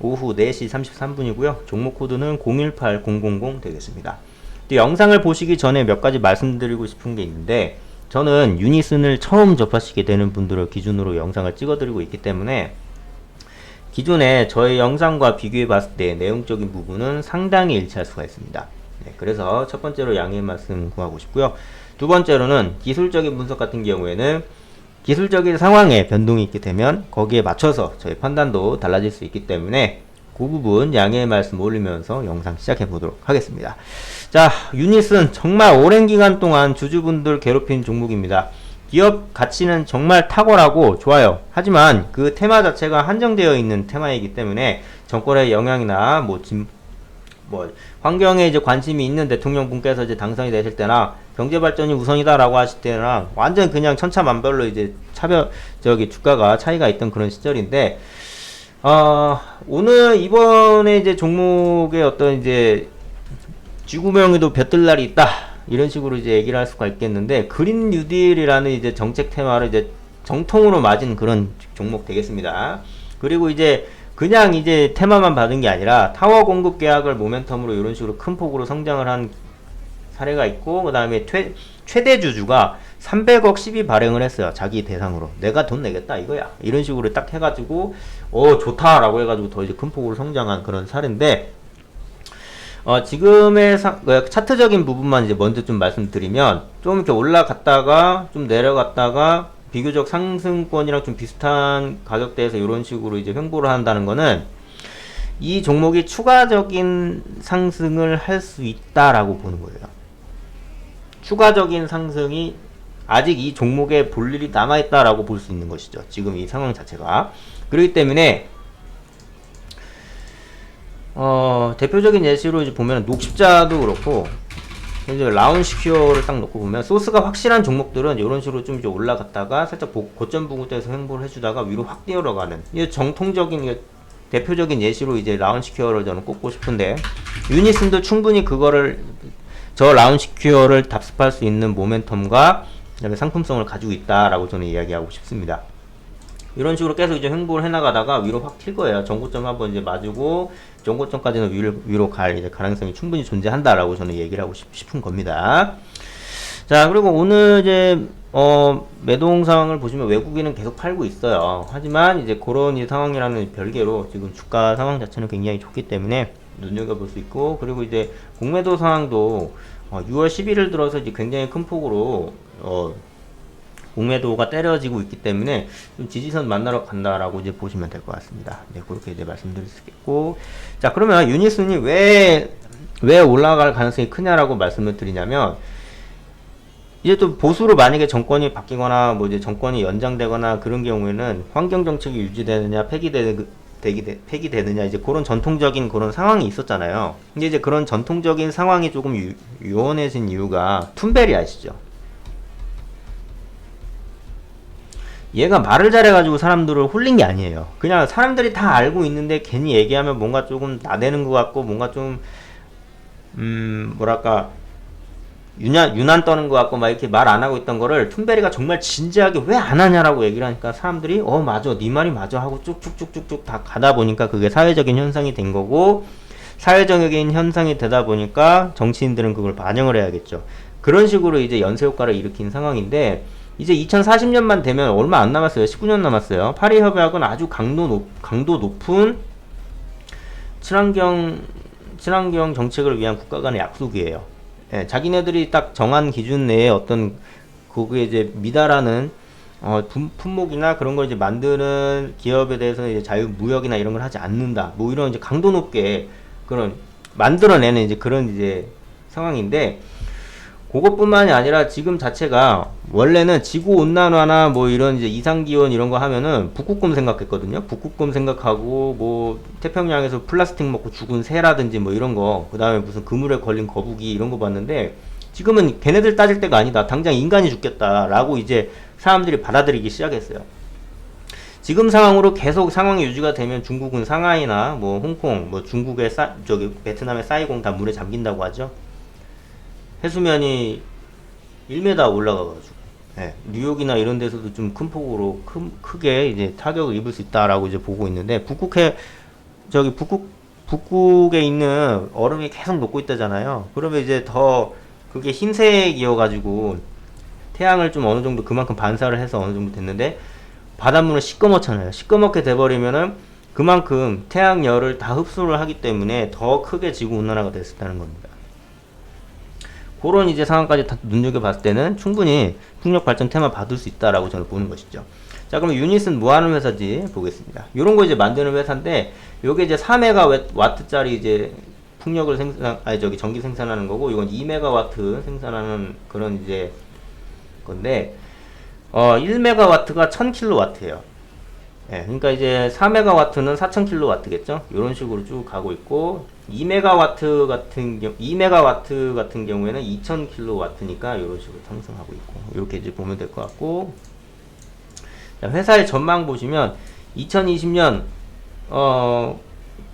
오후 4시 33분이고요. 종목 코드는 018000 되겠습니다. 또 영상을 보시기 전에 몇 가지 말씀드리고 싶은 게 있는데 저는 유니슨을 처음 접하시게 되는 분들을 기준으로 영상을 찍어드리고 있기 때문에 기존에 저의 영상과 비교해 봤을 때 내용적인 부분은 상당히 일치할 수가 있습니다. 네, 그래서 첫 번째로 양해 말씀 구하고 싶고요. 두 번째로는 기술적인 분석 같은 경우에는 기술적인 상황에 변동이 있게 되면 거기에 맞춰서 저희 판단도 달라질 수 있기 때문에 그 부분 양해의 말씀 올리면서 영상 시작해 보도록 하겠습니다. 자, 유닛은 정말 오랜 기간 동안 주주분들 괴롭힌 종목입니다. 기업 가치는 정말 탁월하고 좋아요. 하지만 그 테마 자체가 한정되어 있는 테마이기 때문에 정권의 영향이나 뭐, 진, 뭐 환경에 이제 관심이 있는 대통령 분께서 이제 당선이 되실 때나 경제 발전이 우선이다라고 하실 때나 완전 그냥 천차만별로 이제 차별 저기 주가가 차이가 있던 그런 시절인데 어, 오늘 이번에 이제 종목의 어떤 이제 지구명에도 볕들 날이 있다 이런 식으로 이제 얘기를 할 수가 있겠는데 그린 뉴딜이라는 이제 정책 테마를 이제 정통으로 맞은 그런 종목 되겠습니다. 그리고 이제 그냥 이제 테마만 받은 게 아니라 타워 공급 계약을 모멘텀으로 이런 식으로 큰 폭으로 성장을 한 사례가 있고 그 다음에 최대 주주가 300억 12 발행을 했어요 자기 대상으로. 내가 돈 내겠다 이거야. 이런 식으로 딱 해가지고 어 좋다 라고 해가지고 더 이제 큰 폭으로 성장한 그런 사례인데 어, 지금의 사, 그 차트적인 부분만 이제 먼저 좀 말씀드리면 좀 이렇게 올라갔다가 좀 내려갔다가 비교적 상승권이랑 좀 비슷한 가격대에서 이런 식으로 이제 횡보를 한다는 거는 이 종목이 추가적인 상승을 할 수 있다라고 보는 거예요. 추가적인 상승이 아직 이 종목에 볼 일이 남아있다라고 볼 수 있는 것이죠. 지금 이 상황 자체가. 그렇기 때문에 어, 대표적인 예시로 이제 보면 녹십자도 그렇고 이제 라운 시큐어를 딱 놓고 보면 소스가 확실한 종목들은 이런 식으로 좀 이제 올라갔다가 살짝 고, 고점 부근대에서 횡보를 해주다가 위로 확 뛰어가는 이 정통적인 대표적인 예시로 이제 라운 시큐어를 저는 꼽고 싶은데 유니슨도 충분히 그거를 저 라운 시큐어를 답습할 수 있는 모멘텀과 상품성을 가지고 있다라고 저는 이야기하고 싶습니다. 이런 식으로 계속 이제 횡보를 해나가다가 위로 확 튈 거예요. 전고점 한번 이제 맞고 전고점까지는 위로, 위로 갈 이제 가능성이 충분히 존재한다라고 저는 얘기를 하고 싶, 은 겁니다. 자, 그리고 오늘 이제 어, 매동 상황을 보시면 외국인은 계속 팔고 있어요. 하지만 이제 그런 이 상황이라는 별개로 지금 주가 상황 자체는 굉장히 좋기 때문에 눈여겨볼 수 있고 그리고 이제 공매도 상황도 어, 6월 11일 들어서 이제 굉장히 큰 폭으로 어, 공매도가 때려지고 있기 때문에 좀 지지선 만나러 간다라고 이제 보시면 될 것 같습니다. 네, 그렇게 이제 말씀드릴 수 있겠고. 자, 그러면 유니슨이 왜, 왜 올라갈 가능성이 크냐라고 말씀을 드리냐면, 이제 또 보수로 만약에 정권이 바뀌거나 뭐 이제 정권이 연장되거나 그런 경우에는 환경 정책이 유지되느냐 폐기되는 되기 폐기되느냐 이제 그런 전통적인 그런 상황이 있었잖아요. 근데 이제 그런 전통적인 상황이 조금 유, 유원해진 이유가 툰베리 아시죠? 얘가 말을 잘해가지고 사람들을 홀린 게 아니에요. 그냥 사람들이 다 알고 있는데 괜히 얘기하면 뭔가 조금 나대는 것 같고 뭔가 좀, 음, 뭐랄까, 유난, 유난 떠는 것 같고 막 이렇게 말 안 하고 있던 거를 툰베리가 정말 진지하게 왜 안 하냐라고 얘기를 하니까 사람들이 어, 맞아. 네 말이 맞아. 하고 쭉쭉쭉쭉쭉 다 가다 보니까 그게 사회적인 현상이 된 거고 사회적인 현상이 되다 보니까 정치인들은 그걸 반영을 해야겠죠. 그런 식으로 이제 연쇄 효과를 일으킨 상황인데 이제 2040년만 되면 얼마 안 남았어요. 19년 남았어요. 파리 협약은 아주 강도 높, 강도 높은 친환경 친환경 정책을 위한 국가 간의 약속이에요. 예, 자기네들이 딱 정한 기준 내에 어떤 그게 이제 미달하는 어, 품, 품목이나 그런 걸 이제 만드는 기업에 대해서는 이제 자유 무역이나 이런 걸 하지 않는다. 뭐 이런 이제 강도 높게 그런 만들어내는 이제 그런 이제 상황인데 그것뿐만이 아니라 지금 자체가 원래는 지구 온난화나 뭐 이런 이제 이상 기온 이런 거 하면은 북극곰 생각했거든요. 북극곰 생각하고 뭐 태평양에서 플라스틱 먹고 죽은 새라든지 뭐 이런 거, 그다음에 무슨 그물에 걸린 거북이 이런 거 봤는데 지금은 걔네들 따질 때가 아니다. 당장 인간이 죽겠다라고 이제 사람들이 받아들이기 시작했어요. 지금 상황으로 계속 상황이 유지가 되면 중국은 상하이나 뭐 홍콩, 뭐 중국의 사, 저기 베트남의 사이공 다 물에 잠긴다고 하죠. 해수면이 1m 올라가가지고 예, 뉴욕이나 이런 데서도 좀 큰 폭으로 큰, 크게 이제 타격을 입을 수 있다라고 이제 보고 있는데 북극해 저기 북극 북극에 있는 얼음이 계속 녹고 있다잖아요. 그러면 이제 더 그게 흰색이어가지고 태양을 좀 어느 정도 그만큼 반사를 해서 어느 정도 됐는데 바닷물은 시꺼멓잖아요. 시꺼멓게 돼버리면은 그만큼 태양열을 다 흡수를 하기 때문에 더 크게 지구 온난화가 됐었다는 겁니다. 그런 이제 상황까지 다 눈여겨봤을 때는 충분히 풍력 발전 테마 받을 수 있다라고 저는 보는 것이죠. 자, 그럼 유닛은 뭐 하는 회사지 보겠습니다. 요런 거 이제 만드는 회사인데, 요게 이제 4메가와트짜리 이제 풍력을 생산, 아니, 저기 전기 생산하는 거고, 이건 2메가와트 생산하는 그런 이제 건데, 어, 1메가와트가 1000킬로와트예요. 예, 그러니까 이제 4메가와트는 4000킬로와트겠죠? 이런 식으로 쭉 가고 있고 2메가와트 같은 경우 2메가와트 같은 경우에는 2000킬로와트니까 이런 식으로 상승하고 있고 이렇게 이제 보면 될 것 같고 자, 회사의 전망 보시면 2020년 어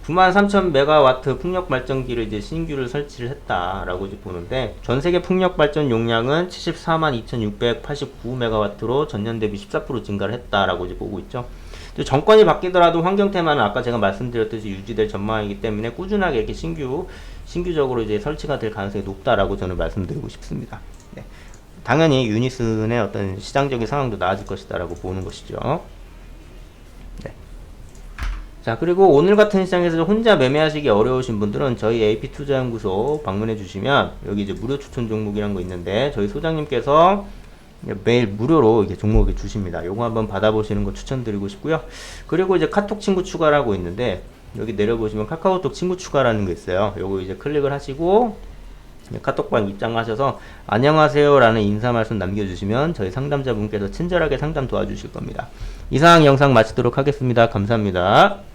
93,000 메가와트 풍력 발전기를 이제 신규를 설치를 했다라고 이제 보는데 전 세계 풍력 발전 용량은 74만 2,689 메가와트로 전년 대비 14% 증가를 했다라고 이제 보고 있죠. 또 정권이 바뀌더라도 환경 테마는 아까 제가 말씀드렸듯이 유지될 전망이기 때문에 꾸준하게 이렇게 신규 신규적으로 이제 설치가 될 가능성이 높다라고 저는 말씀드리고 싶습니다. 네. 당연히 유니슨의 어떤 시장적인 상황도 나아질 것이다라고 보는 것이죠. 네. 자 그리고 오늘 같은 시장에서 혼자 매매하시기 어려우신 분들은 저희 AP 투자연구소 방문해 주시면 여기 이제 무료 추천 종목이란 거 있는데 저희 소장님께서 매일 무료로 이게 종목을 주십니다. 요거 한번 받아보시는 거 추천드리고 싶고요. 그리고 이제 카톡 친구 추가라고 있는데 여기 내려보시면 카카오톡 친구 추가라는 게 있어요. 요거 이제 클릭을 하시고 카톡방 입장하셔서 안녕하세요라는 인사 말씀 남겨주시면 저희 상담자분께서 친절하게 상담 도와주실 겁니다. 이상 영상 마치도록 하겠습니다. 감사합니다.